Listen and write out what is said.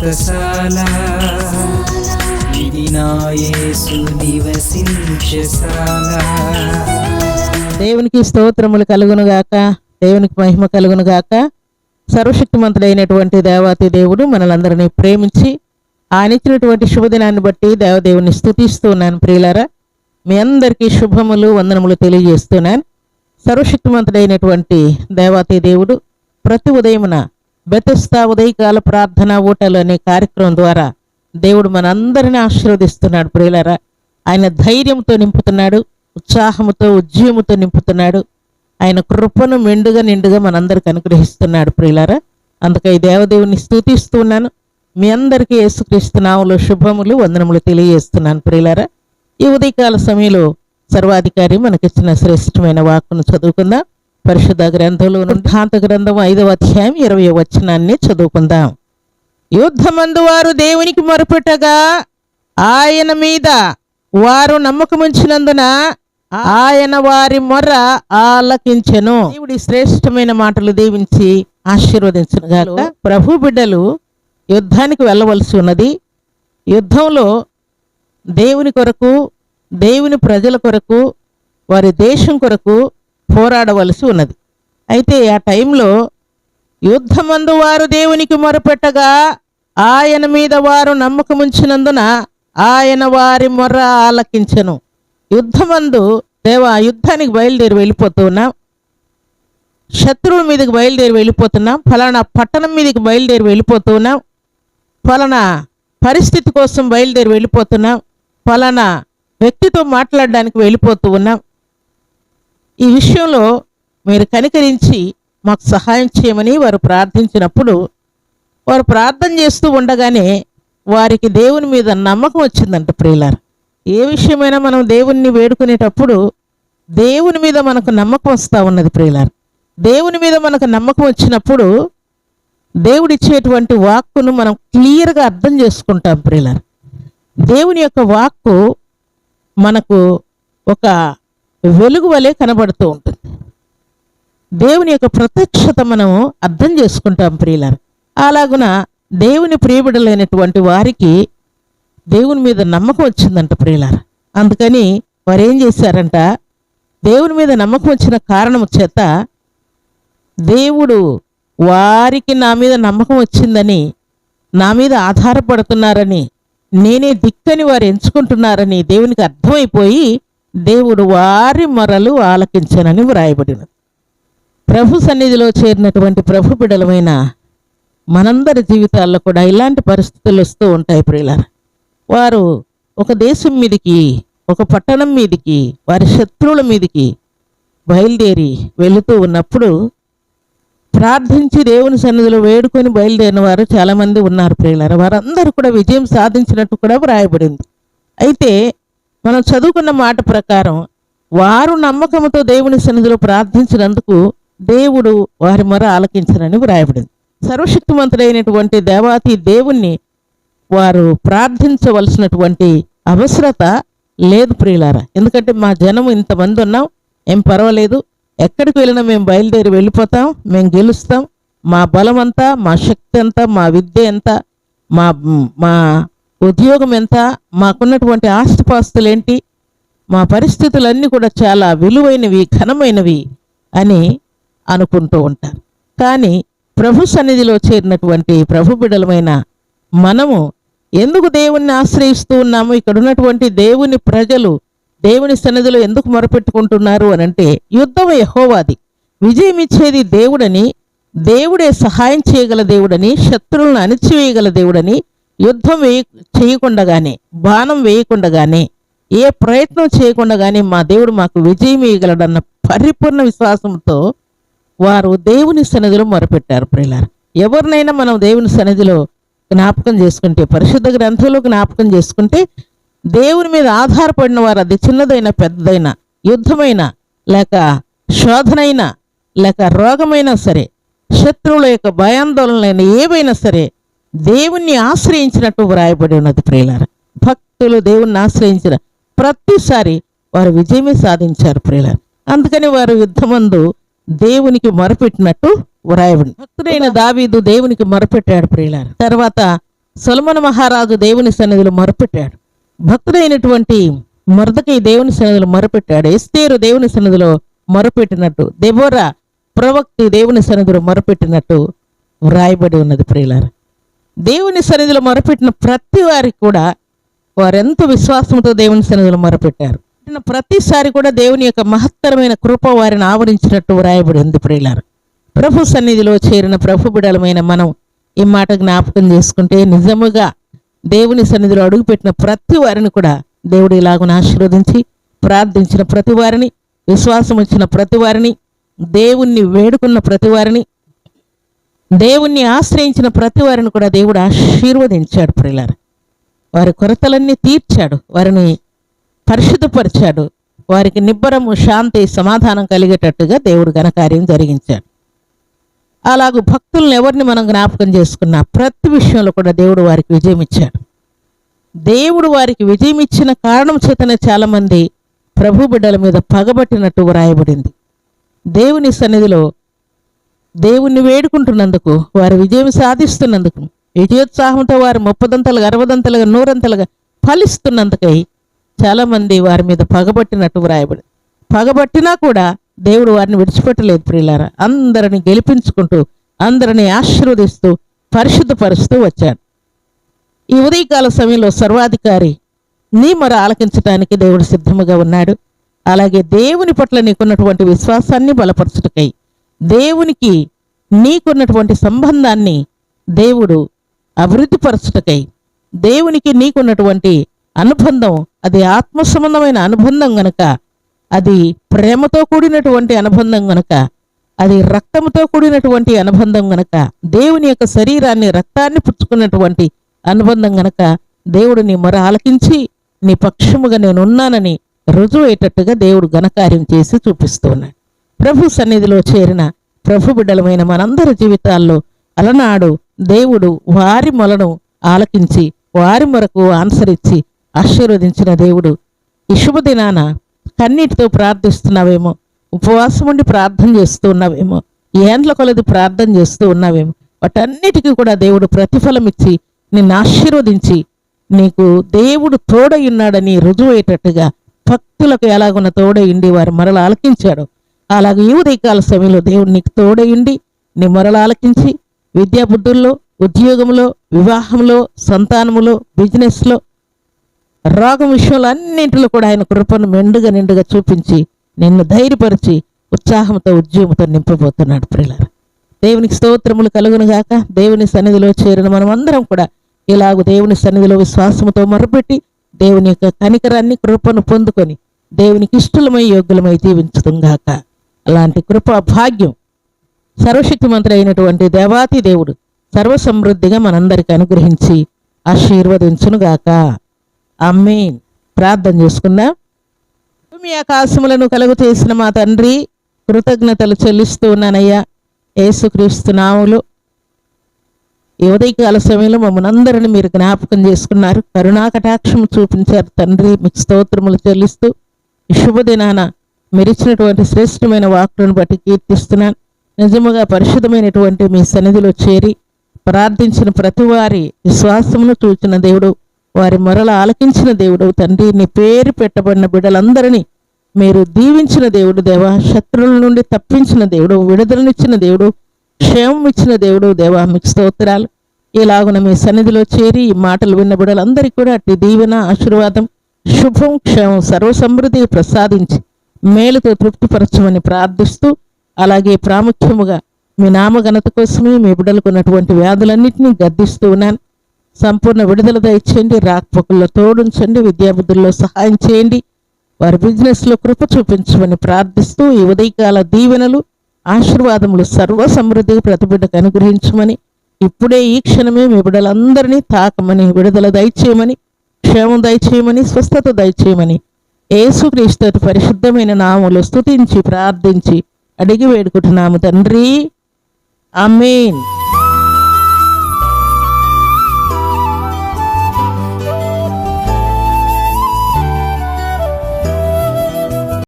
వ్రతశాల ఇది నివసించశాల దేవునికి స్తోత్రములు కలుగును గాక దేవునికి మహిమ కలుగును గాక. సర్వశక్తిమంతుడైనటువంటి దేవాతి దేవుడు మనలందరినీ ప్రేమించి ఆయన ఇచ్చినటువంటి శుభదినాన్ని బట్టి దేవదేవుని స్థుతిస్తున్నాను ప్రియులారా. మీ అందరికీ శుభములు వందనములు తెలియజేస్తున్నాను సర్వశక్తిమంతుడైనటువంటి దేవాతి దేవుడు ప్రతి ఉదయమున బెతస్తా ఉదయకాల ప్రార్థన ఊటలు అనే కార్యక్రమం ద్వారా దేవుడు మనందరినీ ఆశీర్వదిస్తున్నాడు ప్రియులరా. ఆయన ధైర్యంతో నింపుతున్నాడు ఉత్సాహముతో ఉద్యమంతో నింపుతున్నాడు. ఆయన కృపను మెండుగా నిండుగా మనందరికి అనుగ్రహిస్తున్నాడు ప్రియులరా. అందుకే దేవదేవుని దేవదేవుని స్తుతిస్తున్నాను మీ అందరికీ యేసుక్రీస్తు శుభములు వందనములు తెలియజేస్తున్నాను ప్రియులారా. ఈ ఉదయకాల సమయంలో సర్వాధికారి మనకిచ్చిన శ్రేష్టమైన వాక్కును చదువుకుందాం. పరిశుద్ధ గ్రంథంలో వృద్ధాంత గ్రంథం ఐదవ అధ్యాయం ఇరవై వచనాన్ని చదువుకుందాం. యుద్ధమందు వారు దేవునికి మొరపెట్టగా ఆయన మీద వారు నమ్మకముంచినందున ఆయన వారి మొర్ర ఆలకించెను. దేవుడి శ్రేష్టమైన మాటలు దీవించి ఆశీర్వదించను ప్రభు బిడ్డలు యుద్ధానికి వెళ్ళవలసి ఉన్నది. యుద్ధంలో దేవుని కొరకు దేవుని ప్రజల కొరకు వారి దేశం కొరకు పోరాడవలసి ఉన్నది. అయితే ఆ టైంలో యుద్ధమందు వారు దేవునికి మొరపెట్టగా ఆయన మీద వారు నమ్మకముంచినందున ఆయన వారి మొర్ర ఆలకించను. యుద్ధమందు దేవా యుద్ధానికి బయలుదేరి వెళ్ళిపోతున్నాం శత్రువుల మీదకి బయలుదేరి వెళ్ళిపోతున్నాం. ఫలానా పట్టణం మీదకి బయలుదేరి వెళ్ళిపోతున్నాం ఫలానా పరిస్థితి కోసం బయలుదేరి వెళ్ళిపోతున్నాం. ఫలానా వ్యక్తితో మాట్లాడడానికి వెళ్ళిపోతూ ఉన్నాం. ఈ విషయంలో మీరు కనికరించి మాకు సహాయం చేయమని వారు ప్రార్థించినప్పుడు వారు ప్రార్థన చేస్తూ ఉండగానే వారికి దేవుని మీద నమ్మకం వచ్చిందంట ప్రియులారు. ఏ విషయమైనా మనం దేవుణ్ణి వేడుకునేటప్పుడు దేవుని మీద మనకు నమ్మకం వస్తూ ఉన్నది ప్రియులారు. దేవుని మీద మనకు నమ్మకం వచ్చినప్పుడు దేవుడిచ్చేటువంటి వాక్కును మనం క్లియర్గా అర్థం చేసుకుంటాం ప్రియులారు. దేవుని యొక్క వాక్కు మనకు ఒక వెలుగు వలె కనబడుతూ ఉంటుంది. దేవుని యొక్క ప్రత్యక్షత మనం అర్థం చేసుకుంటాం ప్రియులారు. అలాగున దేవుని ప్రియబిడలైనటువంటి వారికి దేవుని మీద నమ్మకం వచ్చిందంట ప్రియులారు. అందుకని వారు ఏం చేశారంట దేవుని మీద నమ్మకం వచ్చిన కారణం చేత దేవుడు వారికి నా మీద నమ్మకం వచ్చిందని నా మీద ఆధారపడుతున్నారని నేనే దిక్కని వారు ఎంచుకుంటున్నారని దేవునికి అర్థమైపోయి దేవుడు వారి మొరలు ఆలకించనని వ్రాయబడినది. ప్రభు సన్నిధిలో చేరినటువంటి ప్రభు బిడలమైన మనందరి జీవితాల్లో కూడా ఇలాంటి పరిస్థితులు వస్తూ ఉంటాయి ప్రియులారా. వారు ఒక దేశం మీదికి ఒక పట్టణం మీదికి వారి శత్రువుల మీదికి బయలుదేరి వెళుతూ ఉన్నప్పుడు ప్రార్థించి దేవుని సన్నిధిలో వేడుకొని బయలుదేరిన వారు చాలామంది ఉన్నారు ప్రియులారు. వారందరూ కూడా విజయం సాధించినట్టు కూడా వ్రాయబడింది. అయితే మనం చదువుకున్న మాట ప్రకారం వారు నమ్మకంతో దేవుని సన్నిధిలో ప్రార్థించినందుకు దేవుడు వారి మొర ఆలకించనని వ్రాయబడింది. సర్వశక్తిమంతుడైనటువంటి దేవాతి దేవుణ్ణి వారు ప్రార్థించవలసినటువంటి అవసరత లేదు ప్రియులారా. ఎందుకంటే మా జనం ఇంతమంది ఉన్నాం ఏం పర్వాలేదు. ఎక్కడికి వెళ్ళినా మేము బయలుదేరి వెళ్ళిపోతాం మేము గెలుస్తాం. మా బలం అంతా మా శక్తి అంతా మా విద్య ఎంత మా మా ఉద్యోగం ఎంత? మాకున్నటువంటి ఆస్తిపాస్తులేంటి? మా పరిస్థితులన్నీ కూడా చాలా విలువైనవి ఘనమైనవి అని అనుకుంటూ ఉంటారు. కానీ ప్రభు సన్నిధిలో చేరినటువంటి ప్రభు బిడలమైన మనము ఎందుకు దేవుణ్ణి ఆశ్రయిస్తూ ఉన్నాము? ఇక్కడ ఉన్నటువంటి దేవుని ప్రజలు దేవుని సన్నిధిలో ఎందుకు మొరపెట్టుకుంటున్నారు అని అంటే యుద్ధం యహోవాది. విజయం ఇచ్చేది దేవుడని దేవుడే సహాయం చేయగల దేవుడని శత్రువులను అణిచివేయగల దేవుడని యుద్ధం వేయ చేయకుండగానే బాణం వేయకుండగానే ఏ ప్రయత్నం చేయకుండగానే మా దేవుడు మాకు విజయం ఇవ్వగలడన్న పరిపూర్ణ విశ్వాసంతో వారు దేవుని సన్నిధిలో మొరపెట్టారు ప్రియులారు. ఎవరినైనా మనం దేవుని సన్నిధిలో జ్ఞాపకం చేసుకుంటే పరిశుద్ధ గ్రంథంలో జ్ఞాపకం చేసుకుంటే దేవుని మీద ఆధారపడిన వారు అది చిన్నదైనా పెద్దదైనా యుద్ధమైనా లేక శోధనైనా లేక రోగమైనా సరే శత్రువుల యొక్క భయాందోళనలైన ఏవైనా సరే దేవుణ్ణి ఆశ్రయించినట్టు వ్రాయబడి ఉన్నది ప్రియులార. భక్తులు దేవుణ్ణి ఆశ్రయించిన ప్రతిసారి వారు విజయమే సాధించారు ప్రియులారు. అందుకని వారు యుద్ధమందు దేవునికి మొరపెట్టినట్టు వ్రాయబడి భక్తుడైన దావీదు దేవునికి మొరపెట్టాడు ప్రియులారు. తర్వాత సొలమన మహారాజు దేవుని సన్నిధిలో మొరపెట్టాడు. భక్తుడైనటువంటి మరదకి దేవుని సన్నిధిలో మొరపెట్టాడు. ఎస్తేరు దేవుని సన్నిధిలో మొరపెట్టినట్టు దెబోరా ప్రవక్తి దేవుని సన్నిధిలో మొరపెట్టినట్టు వ్రాయబడి ఉన్నది ప్రియులారు. దేవుని సన్నిధిలో మొరపెట్టిన ప్రతి వారికి కూడా వారెంత విశ్వాసంతో దేవుని సన్నిధిలో మొరపెట్టారు. ప్రతిసారి కూడా దేవుని యొక్క మహత్తరమైన కృప వారిని ఆవరించినట్టు వ్రాయబడి ప్రియులారు. ప్రభు సన్నిధిలో చేరిన ప్రభు బిడలమైన మనం ఈ మాట జ్ఞాపకం చేసుకుంటే నిజముగా దేవుని సన్నిధిలో అడుగుపెట్టిన ప్రతి వారిని కూడా దేవుడు ఇలాగున ఆశీర్వదించి ప్రార్థించిన ప్రతి వారిని విశ్వాసం వచ్చిన ప్రతి వారిని దేవుణ్ణి వేడుకున్న ప్రతి వారిని దేవుణ్ణి ఆశ్రయించిన ప్రతి వారిని కూడా దేవుడు ఆశీర్వదించాడు ప్రిలారు వారి కొరతలన్నీ తీర్చాడు వారిని పరిశుద్ధపరిచాడు వారికి నిబ్బరము శాంతి సమాధానం కలిగేటట్టుగా దేవుడు ఘనకార్యం జరిగించాడు. అలాగూ భక్తులను ఎవరిని మనం జ్ఞాపకం చేసుకున్నా ప్రతి విషయంలో కూడా దేవుడు వారికి విజయం ఇచ్చాడు. దేవుడు వారికి విజయం ఇచ్చిన కారణం చేతనే చాలామంది ప్రభు బిడ్డల మీద పగబట్టినట్టు వ్రాయబడింది. దేవుని సన్నిధిలో దేవుణ్ణి వేడుకుంటున్నందుకు వారు విజయం సాధిస్తున్నందుకు విజయోత్సాహంతో వారు ముప్పదంతలుగా అరవదంతలుగా నూరంతలుగా ఫలిస్తున్నందుకై చాలామంది వారి మీద పగబట్టినట్టు వ్రాయబడి పగబట్టినా కూడా దేవుడు వారిని విడిచిపెట్టలేదు ప్రియులారా. అందరిని గెలిపించుకుంటూ అందరిని ఆశీర్వదిస్తూ పరిశుద్ధపరుస్తూ వచ్చాడు ఈ ఉదయకాల సమయంలో సర్వాధికారి నీ మొర ఆలకించటానికి దేవుడు సిద్ధముగా ఉన్నాడు. అలాగే దేవుని పట్ల నీకున్నటువంటి విశ్వాసాన్ని బలపరచుటకై దేవునికి నీకున్నటువంటి సంబంధాన్ని దేవుడు అభివృద్ధిపరచుటకై దేవునికి నీకున్నటువంటి అనుబంధం అది ఆత్మ సంబంధమైన అనుబంధం గనక అది ప్రేమతో కూడినటువంటి అనుబంధం గనక అది రక్తంతో కూడినటువంటి అనుబంధం గనక దేవుని యొక్క శరీరాన్ని రక్తాన్ని పుచ్చుకున్నటువంటి అనుబంధం గనక దేవుడు నీ మొర ఆలకించి నీ పక్షముగా నేను ఉన్నానని రుజువయ్యేటట్టుగా దేవుడు ఘనకార్యం చేసి చూపిస్తున్నాడు. ప్రభు సన్నిధిలో చేరిన ప్రభు బిడ్డలమైన మనందరి జీవితాల్లో అలనాడు దేవుడు వారి మొలను ఆలకించి వారి మొరకు ఆన్సర్ ఇచ్చి ఆశీర్వదించిన దేవుడు. ఈ శుభదినాన కన్నీటితో ప్రార్థిస్తున్నావేమో ఉపవాసం ఉండి ప్రార్థన చేస్తూ ఉన్నావేమో ఏండ్ల కొలది ప్రార్థన చేస్తూ ఉన్నావేమో వాటన్నిటికీ కూడా దేవుడు ప్రతిఫలం ఇచ్చి నిన్ను ఆశీర్వదించి నీకు దేవుడు తోడై ఉన్నాడని రుజువయ్యేటట్టుగా భక్తులకు ఎలాగున్న తోడయిండి వారి మరల ఆలకించాడు. అలాగే ఈ ఉదయకాల సమయంలో దేవుడు నీకు తోడయిండి నీ ఆలకించి విద్యాబుద్ధుల్లో ఉద్యోగంలో వివాహంలో సంతానములో బిజినెస్లో రోగం విషయంలో అన్నింటిలో కూడా ఆయన కృపను మెండుగా నిండుగా చూపించి నిన్ను ధైర్యపరిచి ఉత్సాహంతో ఉద్యమంతో నింపబోతున్నాడు ప్రియులారా. దేవునికి స్తోత్రములు కలుగునుగాక దేవుని సన్నిధిలో చేరిన మనం అందరం కూడా ఇలాగ దేవుని సన్నిధిలో విశ్వాసముతో మొరపెట్టి దేవుని యొక్క కనికరాన్ని కృపను పొందుకొని దేవునికి ఇష్టలమై యోగ్యులమై జీవించడం గాక. అలాంటి కృప భాగ్యం సర్వశక్తిమంతుడు అయినటువంటి దేవాతి దేవుడు సర్వసమృద్ధిగా మనందరికీ అనుగ్రహించి ఆశీర్వదించునుగాక. అమ్మేన్ ప్రార్థన చేసుకుందాం. భూమి ఆకాశములను కలుగు చేసిన మా తండ్రి కృతజ్ఞతలు చెల్లిస్తూ ఉన్నానయ్యా. ఏసుక్రీస్తునాములు ఈ ఉదయకాల సమయంలో మమ్మల్ని అందరిని మీరు జ్ఞాపకం చేసుకున్నారు. కరుణాకటాక్షం చూపించారు తండ్రి. మీకు స్తోత్రములు చెల్లిస్తూ శుభదినాన మీరు ఇచ్చినటువంటి శ్రేష్టమైన వాక్కులను బట్టి కీర్తిస్తున్నాను. నిజముగా పరిశుద్ధమైనటువంటి మీ సన్నిధిలో చేరి ప్రార్థించిన ప్రతి వారి విశ్వాసమును చూచిన దేవుడు వారి మొరలు ఆలకించిన దేవుడు తండ్రి నీ పేరు పెట్టబడిన బిడ్డలందరినీ మీరు దీవించిన దేవుడు దేవా శత్రువుల నుండి తప్పించిన దేవుడు విడుదలనిచ్చిన దేవుడు క్షేమం ఇచ్చిన దేవుడు దేవా మీకు స్తోత్రాలు. ఇలాగున మీ సన్నిధిలో చేరి ఈ మాటలు విన్న బిడ్డలందరికీ కూడా అట్టి దీవెన ఆశీర్వాదం శుభం క్షేమం సర్వసమృద్ధి ప్రసాదించి మేలుతో తృప్తిపరచమని ప్రార్థిస్తూ అలాగే ప్రాముఖ్యముగా మీ నామఘనత కోసమే మీ బిడ్డలకున్నటువంటి వ్యాధులన్నింటినీ గర్దిస్తూ ఉన్నాను. సంపూర్ణ విడుదల దయచేయండి. రాకపోకల్లో తోడుంచండి. విద్యాబుద్ధుల్లో సహాయం చేయండి. వారి బిజినెస్లో కృప చూపించమని ప్రార్థిస్తూ ఈ ఉదయకాల దీవెనలు ఆశీర్వాదములు సర్వ సమృద్ధిగా ప్రతి అనుగ్రహించమని ఇప్పుడే ఈ క్షణమే మీ బిడ్డలందరినీ తాకమని విడుదల దయచేయమని క్షేమం దయచేయమని స్వస్థత దయచేయమని యేసుక్రీస్తు పరిశుద్ధమైన నాములు స్తుతించి ప్రార్థించి అడిగి వేడుకుంటున్నాము తండ్రి. అమీన్